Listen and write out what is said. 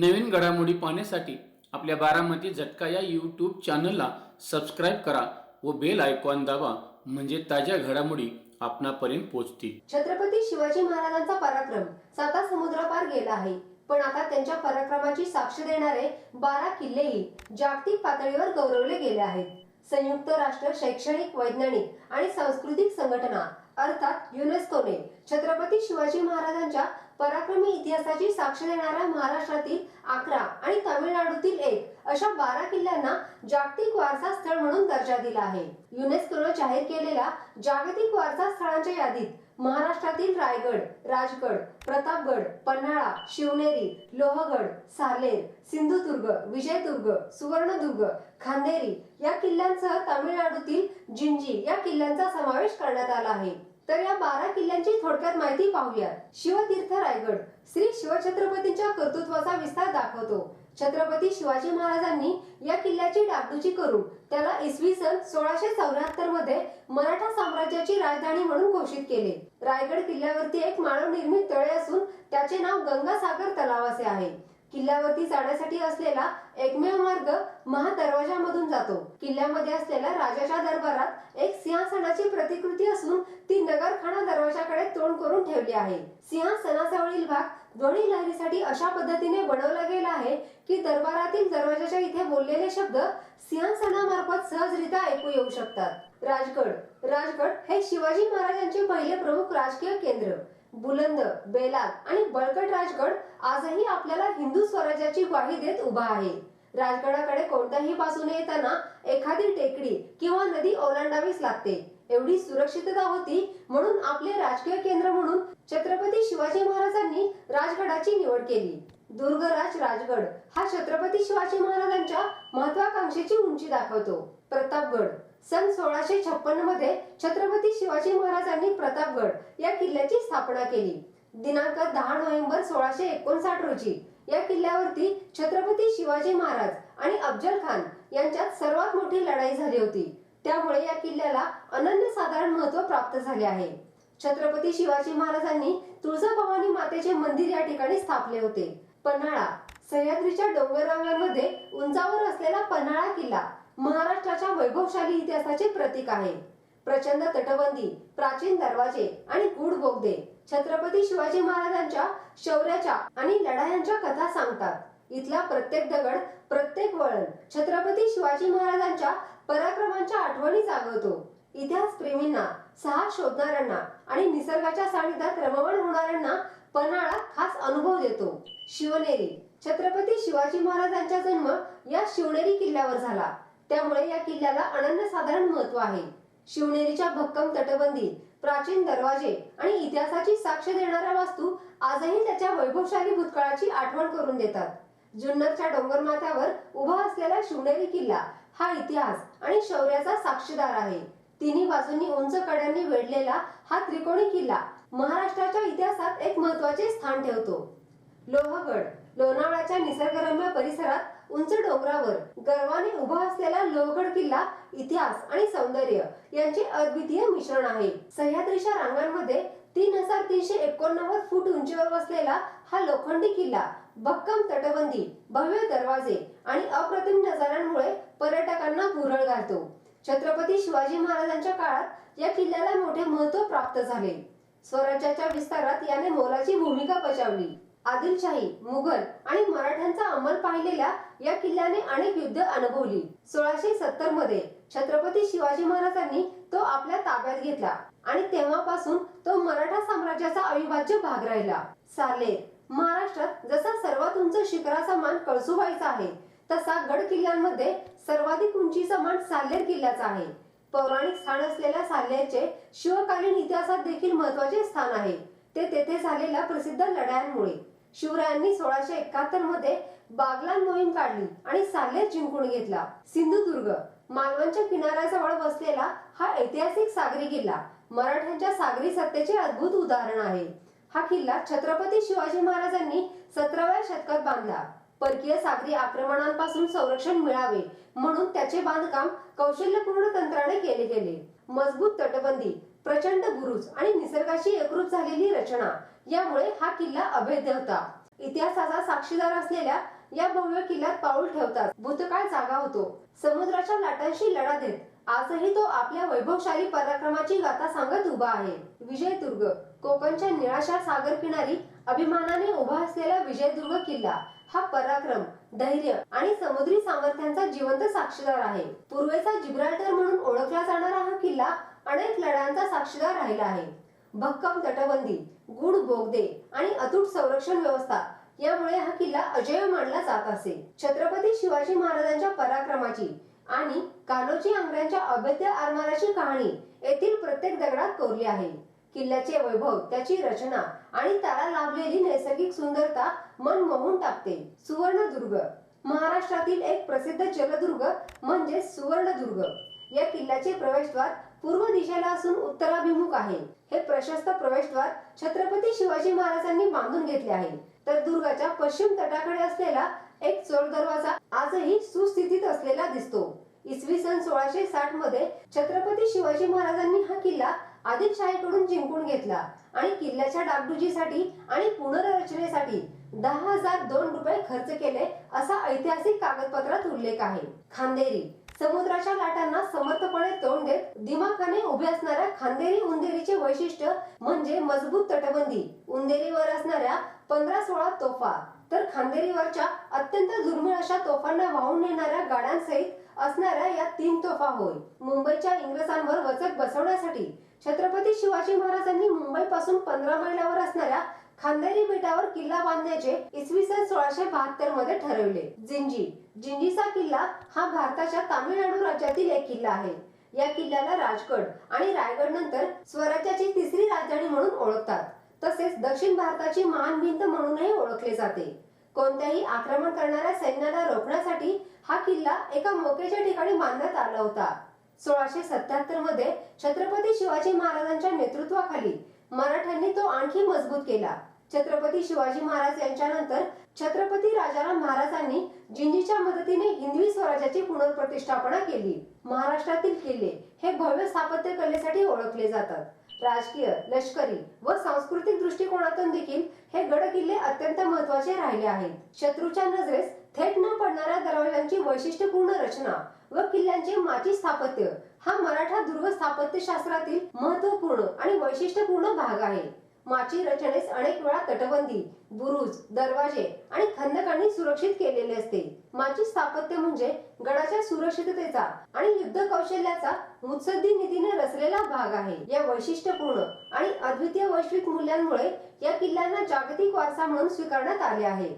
नवीन घडामोडी पाहण्यासाठी आपल्या बारामती झटका या यूट्यूब चॅनलला सबस्क्राईब करा व बेल आयकॉन दाबा म्हणजे ताज्या घडामोडी आपणापर्यंत पोहोचतील. छत्रपती शिवाजी महाराजांचा पराक्रम साता समुद्रापार गेला आहे. पण आता त्यांच्या पराक्रमाची साक्ष देणारे बारा किल्लेही जागतिक पातळीवर गौरवले गेले आहेत. संयुक्त राष्ट्र शैक्षणिक वैज्ञानिक आणि सांस्कृतिक संघटना अर्थात युनेस्कोने छत्रपती शिवाजी महाराजांच्या पराक्रमी इतिहासाची साक्ष देणाऱ्या महाराष्ट्रातील अकरा आणि तामिळनाडूतील एक अशा बारा किल्ल्यांना जागतिक वारसा स्थळ म्हणून दर्जा दिला आहे. युनेस्कोनं जाहीर केलेल्या जागतिक वारसा स्थळांच्या यादीत महाराष्ट्रातील रायगड राजगड प्रतापगड पन्हाळा शिवनेरी लोहगड सालेर सिंधुदुर्ग विजयदुर्ग सुवर्णदुर्ग खांदेरी या किल्ल्यांसह तामिळनाडूतील जिंजी या किल्ल्यांचा समावेश करण्यात आला आहे. तर या बारा किल्ल्यांची थोडक्यात माहिती पाहूया शिवतीर्थ रायगड. श्री शिवछत्रपतींच्या कर्तृत्वाचा विस्तार दाखवतो. छत्रपती शिवाजी महाराजांनी या किल्ल्याची डागडुजी करून त्याला इसवी सन सोळाशे चौऱ्याहत्तरमध्ये मराठा साम्राज्याची राजधानी म्हणून घोषित केले. रायगड किल्ल्यावरती एक मानव निर्मित तळे असून त्याचे नाव गंगासागर तलाव असे आहे. किल्ल्यावरती जाण्यासाठी असलेला एकमेव मार्ग महादरवाजामधून जातो. किल्ल्यामध्ये असलेल्या राजाच्या दरबारात एक सिंहासनाची प्रतिकृती असून ती ठेवली आहे. सिंहासनाजवळील भाग ध्वनी लहरीसाठी अशा पद्धतीने बनवला गेला आहे की दरबारातील दरवाजाच्या इथे बोललेले शब्द सिंहासनामार्फत सहजरित्या ऐकू येऊ शकतात. राजगड राजगड हे शिवाजी महाराजांचे पहिले प्रमुख राजकीय केंद्र. बुलंद बेलाग आणि बळकट राजगड आजही आपल्याला हिंदू स्वराज्याची ग्वाही देत उभा आहे. राजगडाकडे कोणत्याही बाजूने येताना एखादी टेकडी किंवा नदी ओलांडावीच लागते. एवढी सुरक्षितता होती म्हणून आपले राजकीय केंद्र म्हणून छत्रपती शिवाजी महाराजांनी राजगडाची निवड केली. दुर्गराज राजगड हा छत्रपती शिवाजी महाराजांच्या महत्वाकांक्षेची उंची दाखवतो. प्रतापगड सन सोळाशे छप्पनमध्ये छत्रपती शिवाजी महाराजांनी प्रतापगड या किल्ल्याची स्थापना केली. दिनांक दहा नोव्हेंबर सोळाशे एकोणसाठ रोजी या किल्ल्यावरती छत्रपती शिवाजी महाराज आणि अफजल खान यांच्यात सर्वात मोठी लढाई झाली होती. त्यामुळे या किल्ल्याला अनन्यसाधारण महत्त्व प्राप्त झाले आहे. छत्रपती शिवाजी महाराजांनी तुळजाभवानी मातेचे मंदिर या ठिकाणी स्थापले होते. पन्हाळा सह्याद्रीच्या डोंगररांगांमध्ये उंचावर असलेला पन्हाळा किल्ला महाराष्ट्राच्या वैभवशाली इतिहासाचे प्रतीक आहे. प्रचंड तटबंदी प्राचीन दरवाजे आणि गूढ बोगदे छत्रपती शिवाजी महाराजांच्या शौर्याच्या आणि लढायांच्या कथा सांगतात. इथला प्रत्येक दगड प्रत्येक वळण छत्रपती शिवाजी महाराजांच्या पराक्रमांच्या आठवणी जागवतो. इतिहास प्रेमींना साहस शोधणाऱ्यांना आणि निसर्गाच्या सानिध्यात रममाण होणाऱ्यांना पन्हाळा खास अनुभव देतो. शिवनेरी छत्रपती शिवाजी महाराजांचा जन्म या शिवनेरी किल्ल्यावर झाला. त्यामुळे या किल्ल्याला अनन्यसाधारण महत्त्व आहे. शिवनेरीच्या भक्कम तटबंदी प्राचीन दरवाजे आणि इतिहासाची साक्ष देणाऱ्या वास्तू आजही त्याच्या वैभवशाली भूतकाळाची आठवण करून देतात. जुन्नरच्या डोंगरमाथ्यावर उभा असलेला शिवनेरी किल्ला हा इतिहास आणि शौर्याचा साक्षीदार आहे. तिन्ही बाजूंनी उंच कड्यांनी वेढलेला हा त्रिकोणी किल्ला महाराष्ट्राच्या इतिहासात एक महत्त्वाचे स्थान ठेवतो. लोहगड लोणावळ्याच्या निसर्गरम्य परिसरात उंच डोंगरावर गर्वाने उभा असलेला लोहगड किल्ला इतिहास आणि सौंदर्य यांचे अद्वितीय मिश्रण आहे. सह्याद्रीच्या रांगांमध्ये तीन हजार तीनशे एकोणनव्वद फूट उंचीवर बसलेला हा लोखंडी किल्ला भक्कम तटबंदी भव्य दरवाजे आणि अप्रतिम नजाऱ्यांमुळे पर्यटकांना भुरळ घालतो. छत्रपती शिवाजी महाराजांच्या काळात या किल्ल्याला मोठे महत्त्व प्राप्त झाले. स्वराज्याच्या विस्तारात याने मोलाची भूमिका बजावली. आदिलशाही मुघल आणि मराठ्यांचा अंमल पाहिलेल्या या किल्ल्याने अनेक युद्ध अनुभवली. सोळाशे सत्तरमध्ये छत्रपती शिवाजी महाराजांनी तो आपल्या ताब्यात घेतला आणि तेव्हापासून तो मराठा साम्राज्याचा अविभाज्य भाग राहिला. सालेर महाराष्ट्रात जसा सर्वात उंच शिखराचा मान कळसुबाईचा आहे तसा गड किल्ल्यांमध्ये सर्वाधिक उंचीचा मान साल्हेर किल्ल्याचा आहे. पौराणिक स्थान असलेल्या साल्हेरचे शिवकालीन इतिहासात देखील महत्त्वाचे स्थान आहे. ते तेथे झालेल्या प्रसिद्ध लढ्यांमुळे. शिवरायांनी सोळाशे एकाहत्तरमध्ये बागलान मोहीम काढली आणि साल्हेर जिंकून घेतला. सिंधुदुर्ग मालवणच्या किनाऱ्याजवळ बसलेला हा ऐतिहासिक सागरी किल्ला मराठ्यांच्या सागरी सत्तेचे अद्भुत उदाहरण आहे. हा किल्ला छत्रपती शिवाजी महाराजांनी सतराव्या शतकात बांधला. परकीय सागरी आक्रमणांपासून संरक्षण मिळावे म्हणून त्याचे बांधकाम कौशल्यपूर्ण तंत्राने केले गेले. मजबूत तटबंदी प्रचंड बुरुज आणि निसर्गाशी एकरूप झालेली रचना यामुळे हा किल्ला अभेद्य होता. इतिहासाचा साक्षीदार असलेल्या या भव्य किल्ल्यात पाऊल ठेवतात भूतकाळ जागा होतो. समुद्राच्या लाटांशी लढा देत आजही तो आपल्या वैभवशाली पराक्रमाची गाथा सांगत उभा आहे. विजयदुर्ग कोकणच्या निळाशार सागर किनारी अभिमानाने उभा असलेला विजयदुर्ग किल्ला हा पराक्रम धैर्य आणि समुद्री सामर्थ्यांचा जिवंत साक्षीदार आहे. पूर्वेचा जिब्राल्टर म्हणून ओळखला जाणारा हा किल्ला अनेक लढ्यांचा साक्षीदार राहिला आहे. भक्कम तटबंदी गुढ बोगदे आणि अतूट संरक्षण व्यवस्था यामुळे हा किल्ला अजय मानला जात असे. छत्रपती शिवाजी महाराजांच्या पराक्रमाची आणि कान्होजी आंग्र्यांच्या अभेद्य आरमाराची कहाणी येथील प्रत्येक दगडात कोरली आहे. किल्ल्याचे वैभव त्याची रचना आणि त्याला लाभलेली नैसर्गिक सुंदरता मन मोहून टाकते. सुवर्णदुर्ग. महाराष्ट्रातील एक प्रसिद्ध जलदुर्ग म्हणजे सुवर्णदुर्ग. या किल्ल्याचे प्रवेशद्वार पूर्व दिशेला असून उत्तराभिमुख आहे. हे प्रशस्त प्रवेशद्वार छत्रपती शिवाजी महाराजांनी बांधून घेतले आहे. तर दुर्गाच्या पश्चिम तटाकडे असलेला एक चोर दरवाजा आजही सुस्थितीत असलेला दिसतो. इसवी सन सोळाशे साठमध्ये छत्रपती शिवाजी महाराजांनी हा किल्ला आदिलशाहीकडून जिंकून घेतला. आणि किल्ल्याच्या डागडुजीसाठी आणि पुनर्रचनेसाठी दहा हजार दोन रुपये खर्च केले असा ऐतिहासिक कागदपत्रात उल्लेख आहे. खांदेरी. समुद्राच्या लाटांना समर्थपणे तोंड देत दिमाखाने उभे असणाऱ्या खांदेरी उंदेरीचे वैशिष्ट्य म्हणजे मजबूत तटबंदी. उंदेरीवर असणाऱ्या पंधरा सोळा तोफा. तर खांदेरीवरच्या अत्यंत दुर्मिळ अशा तोफांना वाहून नेणाऱ्या गाड्यांसहित असणाऱ्या या तीन तोफा होय. मुंबईच्या इंग्रजांवर वचक बसवण्यासाठी छत्रपती शिवाजी महाराजांनी मुंबई पासून पंधरा मैलावर असणाऱ्या खांदेरी बेटावर किल्ला बांधण्याचे इसवी सन सोळाशे बहात्तरमध्ये ठरवले. जिंजी. जिंजीचा किल्ला हा भारताच्या तामिळनाडू राज्यातील एक किल्ला आहे. या किल्ल्याला राजगड आणि रायगड नंतर स्वराज्याची तिसरी राजधानी म्हणून ओळखतात. तसेच दक्षिण भारताची मान भिंत म्हणूनही ओळखले जाते. कोणत्याही आक्रमण करणाऱ्या सैन्याला रोखण्यासाठी हा किल्ला एका मोक्याच्या ठिकाणी बांधण्यात आला होता. सोळाशे सत्याहत्तरमध्ये छत्रपती शिवाजी महाराजांच्या नेतृत्वाखाली मराठ्यांनी तो आणखी मजबूत केला. छत्रपती शिवाजी महाराज यांच्यानंतर छत्रपती राजाराम महाराजांनी जिंजीच्या मदतीने हिंदवी स्वराज्याची पुनर्प्रतिष्ठापना केली. महाराष्ट्रातील किल्ले हे भव्य स्थापत्य कलेसाठी ओळखले जातात. राजकीय लष्करी व सांस्कृतिक दृष्टिकोनातून देखील हे गड किल्ले अत्यंत महत्त्वाचे राहिले आहेत. शत्रूच्या नजरेस थेट न पडणाऱ्या दरवाजांची वैशिष्ट्यपूर्ण रचना व किल्ल्यांचे माची स्थापत्य हा मराठा दुर्ग स्थापत्यशास्त्रातील महत्त्वपूर्ण आणि वैशिष्ट्यपूर्ण भाग आहे. माची रचनेस अनेक वेळा तटबंदी बुरुज दरवाजे आणि खंदकांनी सुरक्षित केलेले असते माची स्थापत्य म्हणजे गडाच्या सुरक्षिततेचा आणि युद्ध कौशल्याचा मुत्सद्दी नीतीने रचलेला भाग आहे. या वैशिष्ट्यपूर्ण आणि अद्वितीय वैश्विक मूल्यांमुळे या किल्ल्यांना जागतिक वारसा म्हणून स्वीकारण्यात आले आहे.